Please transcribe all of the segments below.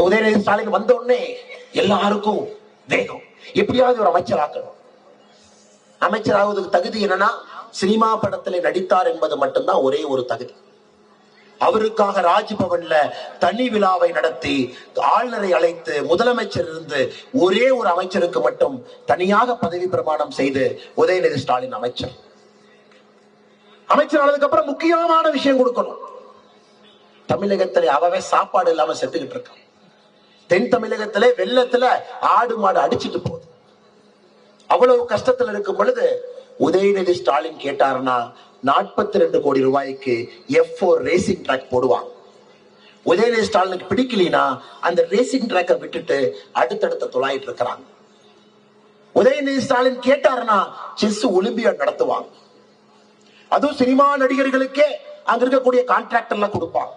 உதயநிதி ஸ்டாலின் வந்த உடனே எல்லாருக்கும் வேகம். எப்படியாவது ஒரு அமைச்சர் ஆக்கணும். அமைச்சர் ஆவதுக்கு தகுதி என்னன்னா சினிமா படத்துல நடித்தார் என்பது மட்டும்தான் ஒரே ஒரு தகுதி. அவருக்காக ராஜ்பவன்ல தனி விழாவை நடத்தி ஆளுநரை அழைத்து முதலமைச்சர் இருந்து ஒரே ஒரு அமைச்சருக்கு மட்டும் தனியாக பதவி பிரமாணம் செய்து உதயநிதி ஸ்டாலின் அமைச்சர். அமைச்சர் ஆனதுக்கு அப்புறம் முக்கியமான விஷயம் கொடுக்கணும். தமிழகத்திலே அவவே சாப்பாடு இல்லாம செத்துக்கிட்டு இருக்கான். தென் தமிழகத்திலே வெள்ளத்துல ஆடு மாடு அடிச்சிட்டு போகுது. அவ்வளவு கஷ்டத்துல இருக்கும் பொழுது உதயநிதி ஸ்டாலின் கேட்டாருன்னா நாற்பத்தி ரெண்டு கோடி ரூபாய்க்கு எஃப் ஃபோர் ரேசிங் ட்ராக் போடுவாங்க. உதயநிதி ஸ்டாலினுக்கு பிடிக்கலைன்னா அந்த ரேசிங் ட்ராக்கை விட்டுட்டு அடுத்தடுத்த துளாயிட்டு இருக்கிறாங்க. உதயநிதி ஸ்டாலின் கேட்டாருன்னா செஸ் ஒலிம்பியாட் நடத்துவாங்க. அதுவும் சினிமா நடிகர்களுக்கே அங்க இருக்கக்கூடிய கான்ட்ராக்ட் எல்லாம் கொடுப்பாங்க.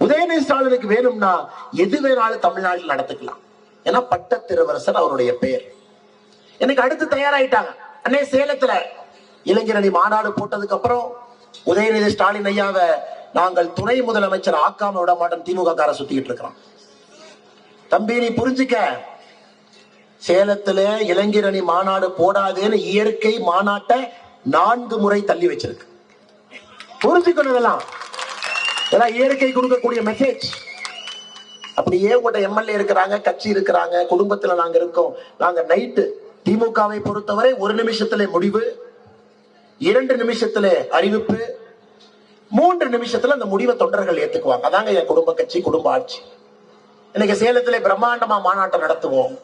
உதயநிதி ஸ்டாலினுக்கு வேணும்னா எது வேணாலும் தமிழ்நாட்டில் நடத்துக்கலாம். ஏன்னா பட்ட அவருடைய பெயர். எனக்கு அடுத்து தயாராயிட்டாங்க. அன்னே சேலத்துல இளைஞரணி மாநாடு போட்டதுக்கு அப்புறம் உதயநிதி ஸ்டாலின் ஐயாவை நாங்கள் துணை முதலமைச்சர் ஆக்காம விட மாட்டோம். திமுக கார சுத்திக்கிட்டு இருக்கிறோம். தம்பி நீ புரிஞ்சுக்க. சேலத்துல இளைஞரணி மாநாடு போடாதுன்னு இயற்கை மாநாட்டை நான்கு முறை தள்ளி வச்சிருக்கு. புரிஞ்சுக்கணும் இதெல்லாம். ஏன்னா இயற்கை கொடுக்கக்கூடிய மெசேஜ் அப்படியே உங்கள்கிட்ட எம்எல்ஏ இருக்கிறாங்க கட்சி இருக்கிறாங்க குடும்பத்துல நாங்க இருக்கோம். நாங்க நைட்டு திமுகவை பொறுத்தவரை ஒரு நிமிஷத்துல முடிவு இரண்டு நிமிஷத்துல அறிவிப்பு மூன்று நிமிஷத்துல அந்த முடிவை தொண்டர்கள் ஏத்துக்குவாங்க. அதாங்க என் குடும்ப கட்சி குடும்ப ஆட்சி. இன்னைக்கு சேலத்திலே பிரம்மாண்டமா மாநாட்டம் நடத்துவோம்.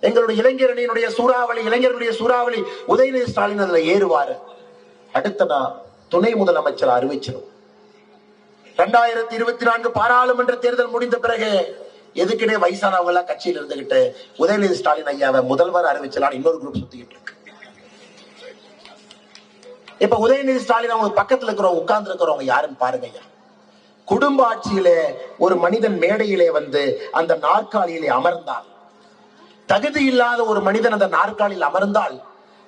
எங்களுடைய இளைஞரணியினுடைய சூறாவளி இளைஞர்களுடைய சூறாவளி உதயநிதி ஸ்டாலின் அதுல ஏறுவாரு. அடுத்த நான் துணை முதலமைச்சர் அறிவிச்சிடும் ரெண்டாயிரத்தி இருபத்தி நான்கு பாராளுமன்ற தேர்தல் முடிந்த பிறகு எதுக்கிட்டே வயசானவங்க எல்லாம் கட்சியில் இருந்துகிட்டு உதயநிதி ஸ்டாலின் ஐயாவை முதல்வர் அறிவிச்சலாம் இன்னொரு குரூப் சுத்திக்கிட்டு இருக்கு. இப்ப உதயநிதி ஸ்டாலின் அவங்க பக்கத்துல இருக்கிறவங்க உட்கார்ந்து இருக்கிறவங்க யாருன்னு பாருங்க ஐயா. குடும்ப ஆட்சியிலே ஒரு மனிதன் மேடையிலே வந்து அந்த நாற்காலியிலே அமர்ந்தால் தகுதி இல்லாத ஒரு மனிதன் அந்த நாற்காலியில் அமர்ந்தால்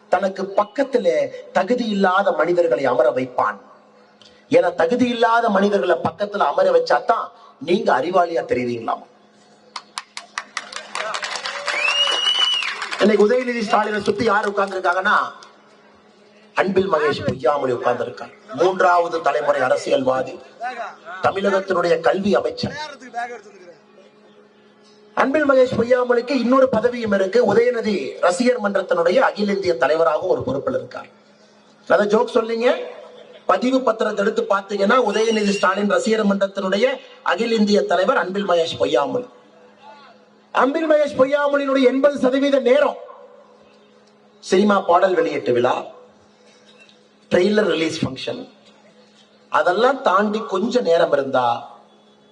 தனக்கு பக்கத்திலே தகுதி இல்லாத மனிதர்களை அமர வைப்பான். என தகுதி இல்லாத மனிதர்களை பக்கத்துல அமர வச்சாதான் நீங்க அறிவாளியா தெரியுறீங்களாமா? இன்னைக்கு உதயநிதி ஸ்டாலினை சுத்தி யார் உட்கார்ந்து இருக்காங்கன்னா அன்பில் மகேஷ் பொய்யாமொழி உட்கார்ந்து இருக்கார் மூன்றாவது தலைமுறை அரசியல்வாதி தமிழகத்தினுடைய கல்வி அமைச்சர். அன்பில் மகேஷ் பொய்யாமொழிக்கு இன்னொரு பதவியும் இருக்கு. உதயநிதி ரசிகர் மன்றத்தினுடைய அகில இந்திய தலைவராக ஒரு பொறுப்பில் இருக்கார். அதை ஜோக் சொல்லிங்க பதிவு பத்திரத்தை எடுத்து பார்த்தீங்கன்னா உதயநிதி ஸ்டாலின் ரசிகர் மன்றத்தினுடைய அகில இந்திய தலைவர் அன்பில் மகேஷ் பொய்யாமொழி. அன்பில் மகேஷ் பொய்யாமொழியினுடைய எண்பது சதவீத நேரம் சினிமா பாடல் வெளியீட்டு விழா ட்ரெய்லர் ரிலீஸ் ஃபங்க்ஷன் அதெல்லாம் தாண்டி கொஞ்ச நேரம் இருந்தா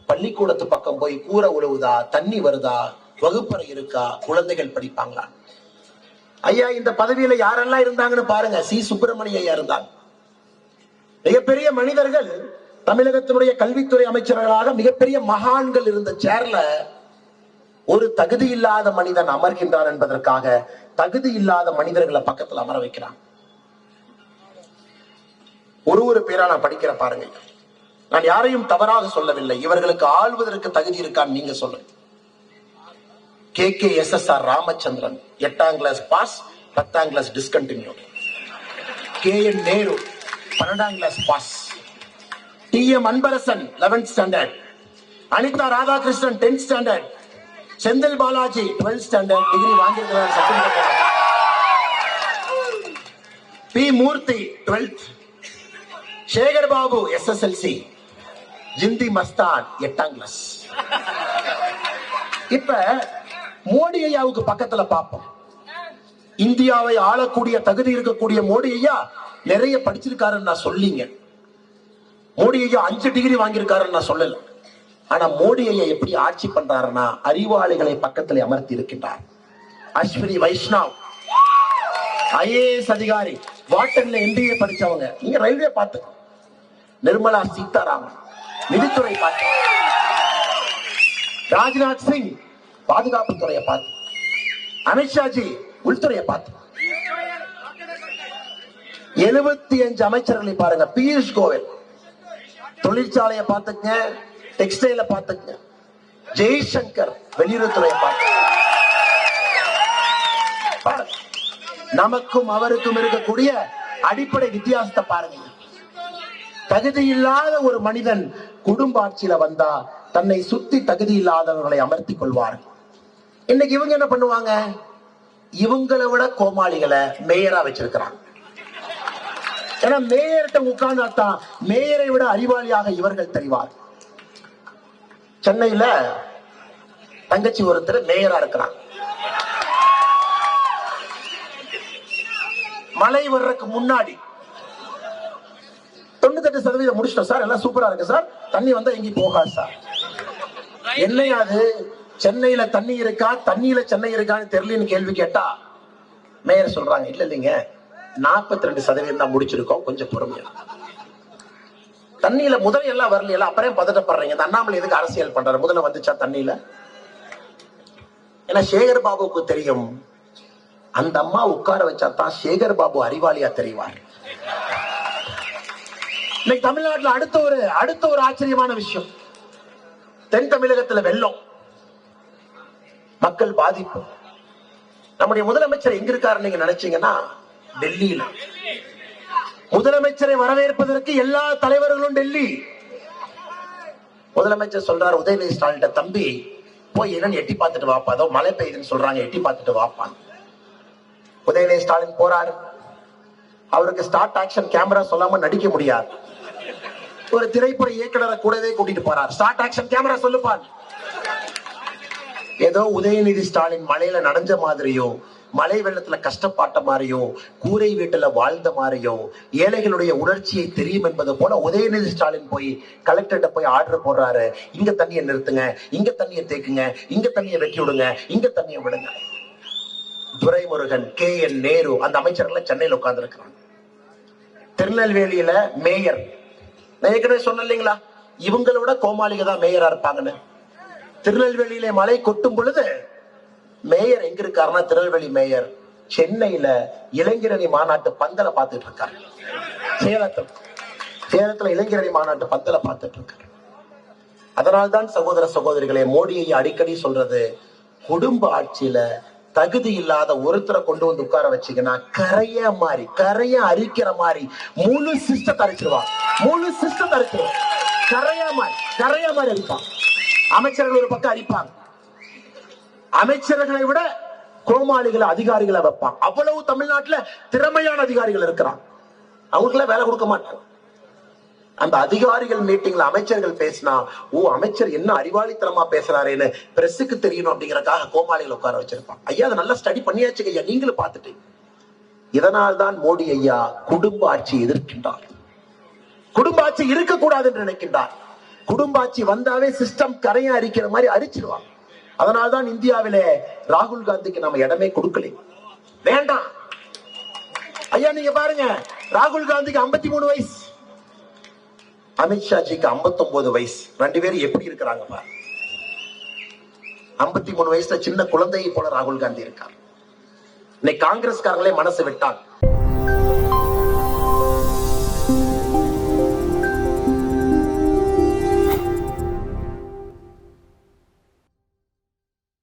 பள்ளிக்கூடத்து பக்கம் போய் கூரை உழுவுதா தண்ணி வருதா வகுப்பறை இருக்கா குழந்தைகள் படிப்பாங்களா? ஐயா இந்த பதவியில யாரெல்லாம் இருந்தாங்கன்னு பாருங்க. சி. சுப்பிரமணிய ஐயா இருந்தாங்க. மிகப்பெரிய மனிதர்கள் தமிழகத்தினுடைய கல்வித்துறை அமைச்சர்களாக மிகப்பெரிய மகான்கள் இருந்த சேர்ல ஒரு தகுதி இல்லாத மனிதன் அமர்கின்றான் என்பதற்காக தகுதி இல்லாத மனிதர்களை பக்கத்துல அமர வைக்கிறான். ஒரு ஒரு பேரா நான் படிக்கிற பாருங்க. நான் யாரையும் தவறாக சொல்லவில்லை. இவர்களுக்கு ஆள்வதற்கு தகுதி இருக்கான்னு நீங்க சொல்லுங்க. K K S S R Ramachandran எட்டாம் கிளாஸ் பாஸ் பத்தாம் class discontinue K N Nehru பன்னெண்டாம் class pass T M Anbarasan eleventh standard Anitha Radhakrishnan tenth standard Senthil Balaji twelfth standard degree வாங்கியிருக்கிறார் P Moorthy twelfth Sekar Babu SSLC Gingee Masthan எட்டாம் class இப்ப மோடி ஐயாவுக்கு பக்கத்துல பார்ப்போம். இந்தியாவை ஆளக்கூடிய தகுதி இருக்கக்கூடிய மோடி ஐயா நிறைய படிச்சிருக்காருன்னு நான் சொல்லிங்க. மோடி ஐயா அஞ்சு டிகிரி வாங்கியிருக்காருன்னு நான் சொல்லல. ஆனா மோடி ஐயா எப்படி ஆட்சி பண்றாருன்னா அறிவாளிகளை பக்கத்துல அமர்த்தி இருக்கின்றார். அஸ்வினி வைஷ்ணவ். ஐஏஎஸ் அதிகாரி. வாட்டன்ல எம்பிஏ படிச்சவங்க. நீங்க ரயில்வே பார்த்து. நிர்மலா சீதாராமன். நிதித்துறை பார்த்து. ராஜ்நாத் சிங். பாதுகாப்பு துறையை பார்த்து. அமித்ஷாஜி உள்துறையை பார்த்து. எழுபத்தி அஞ்சு அமைச்சர்களை பாருங்க. பியூஷ் கோயல். தொழிற்சாலையை பார்த்துக்கங்க. டெக்ஸ்டைல பார்த்துக்கங்க. ஜெய்சங்கர் வெளியுறவுத்துறையை பார்த்து நமக்கும் அவருக்கும் இருக்கக்கூடிய அடிப்படை வித்தியாசத்தை பாருங்க. தகுதி இல்லாத ஒரு மனிதன் குடும்ப ஆட்சியில வந்தா தன்னை சுத்தி தகுதி இல்லாதவர்களை அமர்த்திக் கொள்வார்கள் இன்னைக்கு இவங்க என்ன பண்ணுவாங்க? இவங்களை விட கோமாளிகளை மேயரா வச்சிருக்கிறாங்க. ஏன்னா மேயர்கிட்ட உட்கார்ந்தாத்தான் மேயரை விட அறிவாளியாக இவர்கள் தெரிவார். சென்னையில தங்கச்சி ஒருத்தர் மேயரா இருக்கிறாங்க மழை வர்றதுக்கு முன்னாடி தொண்ணூத்தெட்டு சதவீதம் முடிச்சிட்டோம் சார். எல்லாம் சூப்பரா இருக்கு சார். தண்ணி வந்தா எங்கேயும் போகாது சார். என்னையா அது? சென்னையில தண்ணி இருக்கா? தண்ணியில சென்னை இருக்கான்னு தெரியலன்னு கேள்வி கேட்டா மேயர் சொல்றாங்க. இல்ல இல்லைங்க. நாற்பத்தி ரெண்டு சதவீதம் தான் முடிச்சிருக்கோம். கொஞ்சம் பொறுமையா. தண்ணியில முதல் எல்லாம் வரலையெல்லாம் அப்புறம் பதட்டப்படுறீங்க இந்த அண்ணாமலை எதுக்கு அரசியல் பண்றாரு? முதல்ல வந்துச்சா தண்ணியில? ஏன்னா சேகர் பாபுக்கு தெரியும். அந்த அம்மா உட்கார வச்சா தான் சேகர் பாபு அறிவாளியா தெரிவார். இன்னைக்கு தமிழ்நாட்டில் அடுத்த ஒரு அடுத்த ஒரு ஆச்சரியமான விஷயம். தென் தமிழகத்துல வெள்ளம். மக்கள் பாதிப்பு. நம்முடைய முதலமைச்சர் எங்க இருக்காரு நீங்க நினைச்சீங்கன்னா டெல்லியில. முதலமைச்சரை வரவேற்பதற்கு எல்லா தலைவர்களும் டெல்லி. முதலமைச்சர் சொல்றாரு உதயநிதி ஸ்டாலின் தம்பி போய் என்னன்னு எட்டி பார்த்துட்டு வாப்பா. அதோ மழை பெய்யுதுன்னு சொல்றாங்க எட்டி பார்த்துட்டு வாப்பான் உதயநிதி ஸ்டாலின் போறாரு. அவருக்கு ஸ்டார்ட் ஆக்ஷன் கேமரா சொல்லாம நடிக்க முடியாது. ஒரு திரைப்பட இயக்குனரை கூடவே கூட்டிட்டு போறார். ஸ்டார்ட் ஆக்ஷன் கேமரா சொல்லுப்பான் ஏதோ உதயநிதி ஸ்டாலின் மலையில நடந்த மாதிரியோ மழை வெள்ளத்துல கஷ்டப்பட்ட மாதிரியும் கூரை வீட்டுல வாழ்ந்த மாதிரியும் ஏழைகளுடைய உணர்ச்சியை தெரியும் என்பது போல உதயநிதி ஸ்டாலின் போய் கலெக்டர்கிட்ட போய் ஆர்டர் போடுறாரு. இங்க தண்ணியை நிறுத்துங்க இங்க தண்ணியை தேக்குங்க இங்க தண்ணியை வெட்டி விடுங்க இங்க தண்ணியை விடுங்க. துரைமுருகன் கே. என். நேரு அந்த அமைச்சர்கள் சென்னையில் உட்கார்ந்து இருக்கிறாங்க திருநெல்வேலியில மேயர். நான் ஏற்கனவே சொன்னேன் இல்லைங்களா? இவங்களோட கோமாளிக தான் மேயரா இருப்பாங்கன்னு. திருநெல்வேலியில மழை கொட்டும் பொழுது மேயர் எங்க இருக்காருன்னா திருநெல்வேலி மேயர். சென்னையில இளைஞரணி மாநாட்டு பந்தல பார்த்துட்டு இருக்காரு. சேலத்தில். சேலத்துல இளைஞரணி மாநாட்டு பந்தல பார்த்துட்டு இருக்காரு. அதனால்தான் சகோதர சகோதரிகளே மோடியை அடிக்கடி சொல்றது குடும்ப ஆட்சியில தகுதி இல்லாத ஒருத்தரை கொண்டு வந்து உட்கார வச்சீங்கன்னா கரைய மாதிரி கரைய அரிக்கிற மாதிரி முழு சிஸ்டத்தை அரிச்சிருவான் முழு சிஸ்டத்தை அரிச்சிருவான் கரையா மாதிரி கரையா மாதிரி அரிப்பான் அமைச்சர்கள் ஒரு பக்கம் அரிப்பாங்க. அமைச்சர்களை விட கோமாளிகளை அதிகாரிகளை வைப்பான். அவ்வளவு தமிழ்நாட்டுல திறமையான அதிகாரிகள் இருக்கிறான். அவங்களுக்குலாம் வேலை கொடுக்க மாட்டாங்க. அந்த அதிகாரிகள் மீட்டிங்ல அமைச்சர்கள் பேசினா ஓ அமைச்சர் என்ன அறிவாளித்தனமா பேசுறாருன்னு பிரஸுக்கு தெரியணும் அப்படிங்கறதுக்காக கோமாளிகள் உட்கார வச்சிருப்பான். ஐயா அதை நல்லா ஸ்டடி பண்ணியாச்சு ஐயா. நீங்களும் பார்த்துட்டு இதனால் தான் மோடி ஐயா குடும்ப ஆட்சி எதிர்க்கின்றார். குடும்ப ஆட்சி இருக்கக்கூடாது என்று நினைக்கின்றார். குடும்ப ஆட்சி வந்தாவே சிஸ்டம் கரையை அரிக்கிற மாதிரி அரிச்சிருவாங்க. அதனால்தான் இந்தியாவிலே ராகுல் காந்திக்கு நம்ம இடமே கொடுக்கல. வேண்டாம். ஐயா நீங்க பாருங்க. ராகுல் காந்திக்கு 53 மூணு வயசு. அமித்ஷாஜிக்கு 59 வயசு. ரெண்டு பேரும் எப்படி இருக்கிறாங்க பாரு. 53 மூணு வயசுல சின்ன குழந்தையை போல ராகுல் காந்தி இருக்கார். இன்னைக்கு காங்கிரஸ்காரங்களே மனசு விட்டாங்க.